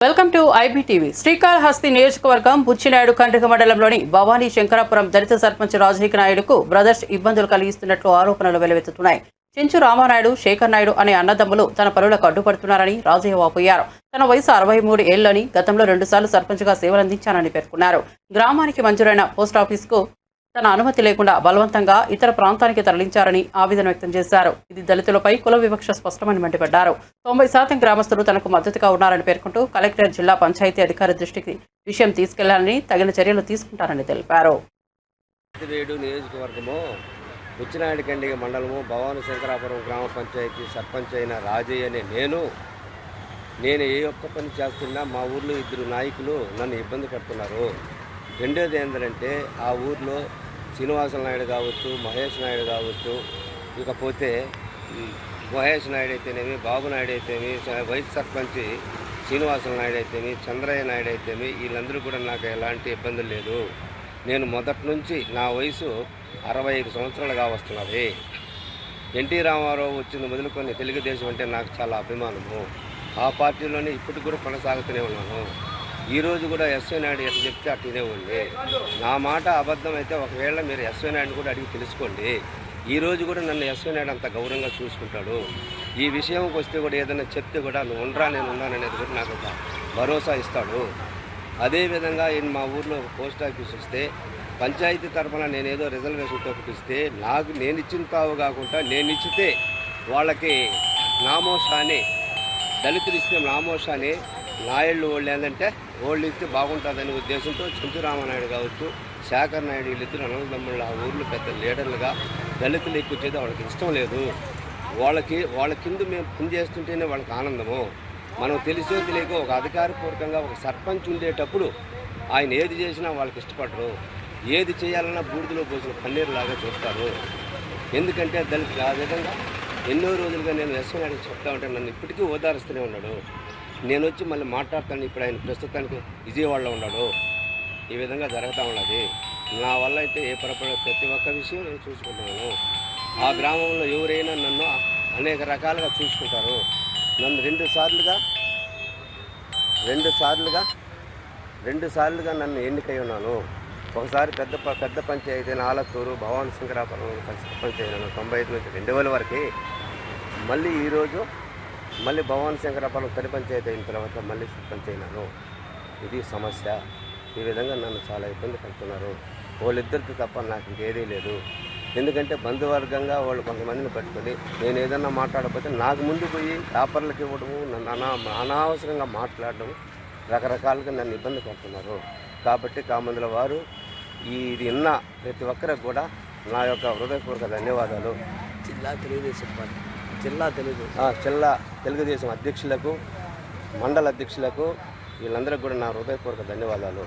Welcome to IBTV. Srikalahasti నియోజకవర్గం బుచ్చినాయుడు కండ్రిక మండలంలోని భవానీ శంకరాపురం దళిత సర్పంచ్ రాజశేఖర నాయుడుకు బ్రదర్స్ ఇబ్బందులు కలిగిస్తున్నట్లు ఆరోపణలు వెలువెత్తుతున్నాయి. చెంచు రామానాయుడు శేఖర్ నాయుడు అనే అన్నదమ్ములు తన పనులకు అడ్డుపడుతున్నారని రాజయ్య వాపోయారు తన వయసు అరవై మూడు ఏళ్ళని గతంలో రెండుసార్లు సర్పంచ్గా సేవలందించానని పేర్కొన్నారు. గ్రామానికి మంజూరైన పోస్టాఫీస్కు తన అనుమతి లేకుండా బలవంతంగా ఇతర ప్రాంతానికి తరలించారని ఆవేదన వ్యక్తం చేశారు. ఇది దళితులపై కుల వివక్ష స్పష్టమని మండిపడ్డారు. తొంభై శాతం గ్రామస్తులు తనకు మద్దతుగా ఉన్నారని పేర్కొంటూ కలెక్టర్ జిల్లా పంచాయతీ అధికారి దృష్టికి విషయం తీసుకెళ్ళాలని తగిన చర్యలు తీసుకుంటారని తెలిపారు. ఉచ్చినాయుడికండి మండలము భవాను శంకరాపురం గ్రామ పంచాయతీ సర్పంచ్ అయిన రాజయ్య అనే నేను నేను ఏ ఒక్క పని చేస్తున్నా మా ఊర్లో ఇద్దరు నాయకులు నన్ను ఇబ్బంది పడుతున్నారు. రెండోది ఏంటంటే ఆ ఊర్లో శ్రీనివాస నాయుడు కావచ్చు మహేష్ నాయుడు కావచ్చు ఇకపోతే మహేష్ నాయుడు అయితేనేమి బాబు నాయుడు అయితేమి వైస్ సర్పంచ్ శ్రీనివాస నాయుడు అయితేమి చంద్రయ్య నాయుడు అయితేమి వీళ్ళందరూ కూడా నాకు ఎలాంటి ఇబ్బందులు లేదు. నేను మొదటి నుంచి నా వయసు అరవై ఐదు సంవత్సరాలుగా వస్తున్నది. ఎన్టీ రామారావు వచ్చింది మొదలుకొని తెలుగుదేశం అంటే నాకు చాలా అభిమానము. ఆ పార్టీలోనే ఇప్పటికి కూడా కొనసాగుతూనే ఉన్నాను. ఈ రోజు కూడా ఎస్వై నాయుడు ఎట్లా చెప్తే అట్లనే ఉంది. నా మాట అబద్ధం అయితే ఒకవేళ మీరు ఎస్వై నాయుడు కూడా అడిగి తెలుసుకోండి. ఈరోజు కూడా నన్ను ఎస్వై నాయుడు అంత గౌరవంగా చూసుకుంటాడు. ఈ విషయంకి వస్తే కూడా ఏదైనా చెప్తే కూడా నువ్వు ఉండరా నేను ఉన్నాననేది కూడా నాకు ఒక భరోసా ఇస్తాడు. అదేవిధంగా ఈయన మా ఊర్లో ఒక పోస్ట్ ఆఫీస్ వస్తే పంచాయతీ తరఫున నేనేదో రిజర్వేషన్ తప్పిస్తే నాకు నేను ఇచ్చిన తావు కాకుండా నేను ఇచ్చితే వాళ్ళకి నామోషా అని దళితులు ఇస్తే నామోషా అని నాయుళ్ళు వాళ్ళు ఏంటంటే వాళ్ళు ఇస్తే బాగుంటుందనే ఉద్దేశంతో చంచురామనాయుడు కావచ్చు శేఖర్ నాయుడు వీళ్ళిద్దరు అన్నదమ్ముళ్ళు ఆ ఊర్లో పెద్ద లీడర్లుగా దళితులు ఎక్కువ చేసి వాళ్ళకి ఇష్టం లేదు. వాళ్ళకి వాళ్ళ కింద మేము పని చేస్తుంటేనే వాళ్ళకి ఆనందము. మనం తెలిసో తెలియక ఒక అధికారపూర్వకంగా ఒక సర్పంచ్ ఉండేటప్పుడు ఆయన ఏది చేసినా వాళ్ళకి ఇష్టపడరు. ఏది చేయాలన్నా బూడిదలో పోసిన పన్నీరు లాగా చూస్తారు. ఎందుకంటే దళితులు ఆ విధంగా ఎన్నో రోజులుగా నేను ఎస్వనాడికి చెప్తా ఉంటే నన్ను ఇప్పటికీ ఓదారుస్తూనే ఉన్నాడు. నేను వచ్చి మళ్ళీ మాట్లాడతాను. ఇప్పుడు ఆయన ప్రస్తుతానికి విజయవాడలో ఉన్నాడు. ఈ విధంగా జరుగుతూ ఉన్నది. నా వల్ల అయితే ఏ పొరపాటు ప్రతి ఒక్క విషయం నేను చూసుకుంటున్నాను. ఆ గ్రామంలో ఎవరైనా నన్ను అనేక రకాలుగా చూసుకుంటారు. నన్ను రెండు సార్లుగా రెండు సార్లుగా రెండు సార్లుగా నన్ను ఎన్నికై ఉన్నాను. ఒకసారి పెద్ద ప- పెద్ద పంచాయతీ ఆలత్తూరు భవాన్ శంకరాపురం పంచాయతీ తొంభై ఐదు నుంచి రెండు వేల వరకు. మళ్ళీ ఈరోజు మళ్ళీ భవాన్ శంకరపాలకు తడి పంచాయతీ అయిన తర్వాత మళ్ళీ సర్పంచ్ అయినాను. ఇది సమస్య. ఈ విధంగా నన్ను చాలా ఇబ్బంది పడుతున్నారు. వాళ్ళిద్దరికి తప్ప నాకు ఇంకేదీ లేదు. ఎందుకంటే బంధువర్గంగా వాళ్ళు కొంతమందిని పట్టుకొని నేను ఏదన్నా మాట్లాడకపోతే నాకు ముందు పోయి పేపర్లకు ఇవ్వడము నన్ను అనా అనవసరంగా మాట్లాడడం రకరకాలుగా నన్ను ఇబ్బంది పడుతున్నారు. కాబట్టి కామందుల వారు ఈ ఇది విన్న ప్రతి ఒక్కరికి కూడా నా యొక్క హృదయపూర్వక ధన్యవాదాలు. జిల్లా తెలుగుదేశం పార్టీ. జిల్లా తెలుగు. జిల్లా తెలుగుదేశం అధ్యక్షులకు మండల అధ్యక్షులకు వీళ్ళందరికీ కూడా నా హృదయపూర్వక ధన్యవాదాలు.